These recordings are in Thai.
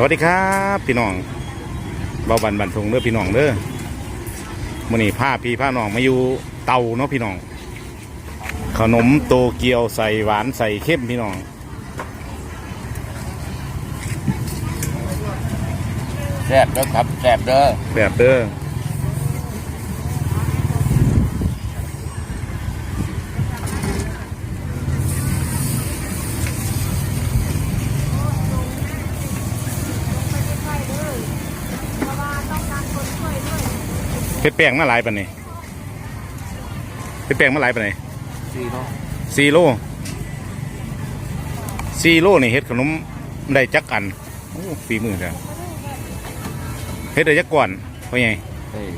สวัสดีครับพี่น้องเบาบันบันทงเด้อพี่น้องเด้อมื่อนี้ผ้าพี่ผ้าน้องมาอยู่เตาเนาะพี่น้อง ขนมโตเกียวใส่หวานใส่เข้มพี่น้องแซ่บเด้อครับแซ่บเด้อแบบเด้อ เพราะว่าต้องการคนช่วยด้วย เพชรแป้งมาหลายปันนี่เพชรแป้งมาหลายปันนี่สี่เนาะซีโร่ซีโร่นี่เฮ็ดขนมได้จักอันโอ้ฝีมือจ้ะเฮ็ดได้จักก่อนเพราะไงเอ้ย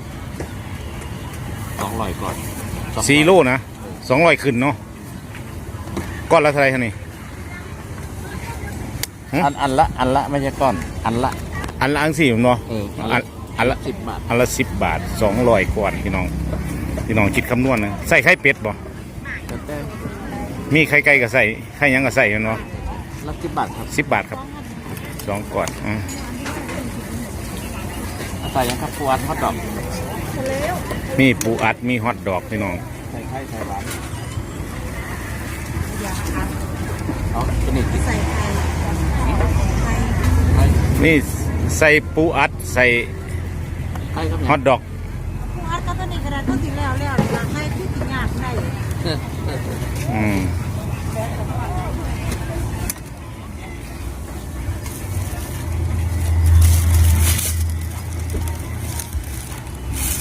สองร้อยก่อนซีโร่นะสองร้อยขึ้นเนาะก้อนละเท่าไหรท่านี่อันอันละอันละไม่ใช่ก้อน อันละ อันละอันสี่เนาะเอออัน อันละสิบบาทอันละสิบบาทสองร้อยกว่าพี่น้อง พี่น้องคิดคำนวณนะใส่ไข่เป็ดบ่แต่แต่มีไข่ไก่ก็ใส่ไข่หยังก็ใส่เนาะละสิบบาทครับสิบบาทครับสองก่อนอ่าใส่ยังครับปวดฮอตดอกมีปูอัดมีฮอทดอกพี่น้องใส่ไข่ใส่หวานเอาตัวนี้ใส่ไข่ไข่นี่ใส่ปูอัดใส่ ไข่ครับฮอทดอกผู้อัดก็ตัวนี้กระดาษก็ถึงแล้วแล้วหลังให้ที่กินยากได้อืม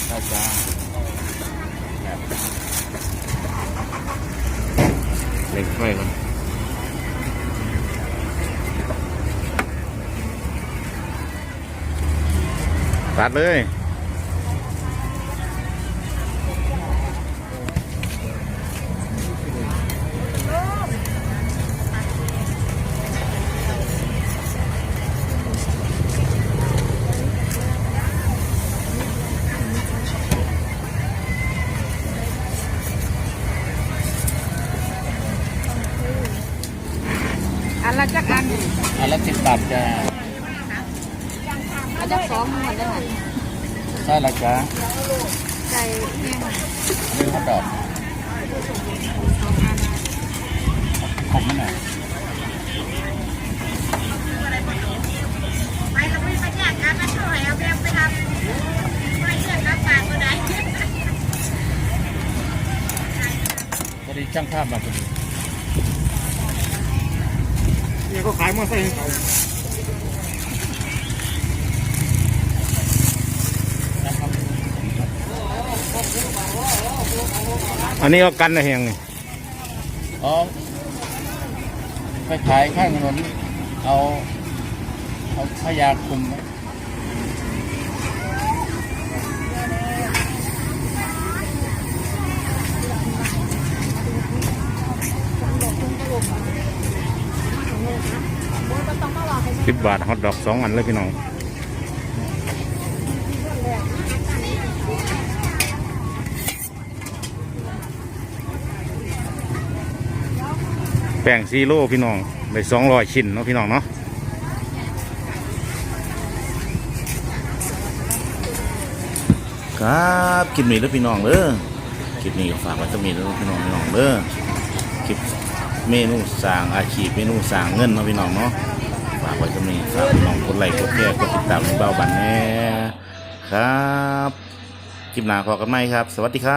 จ้าจ้าเล็กไว้ก่อนตัดเลย อันละจักอันอันละสิบบาทจ้าอันละสองหมดได้ไหมใช่ละจ้าใจเนี่ยนี่ฮอตดอกขมไหมหน่อยไปกับพี่มาแจกกันนะช่วยเอาแบงไปทำไม่เชื่อกับปากก็ได้พอดีช่างภาพมาพอดี นี่ก็ขายมอเตอร์ไซค์เขาอันนี้ก็กันนะเฮียงนี่อ๋อไปขายข้างถนนเอาเอาพยาคุมไว้ สิบบาทฮอทดอกสองอันเลยพี่น้องแป้งซีโร่พี่น้องได้สองร้อยชิ้นเนาะพี่น้องเนาะครับคลิปนี้แล้วพี่น้องเด้อคลิปนี้ก็ฝากไว้จะมีแล้วพี่น้องพี่น้องเด้อคลิปเมนูสร้างอาชีพเมนูสร้างเงินเนาะพี่น้องเนาะ ฝากไว้จะมีฝากพี่น้องกดไลค์กดแชร์กดติดตามในเบ้าบันแน่ครับคลิปหน้าขอกันไหมครับ สวัสดีครับ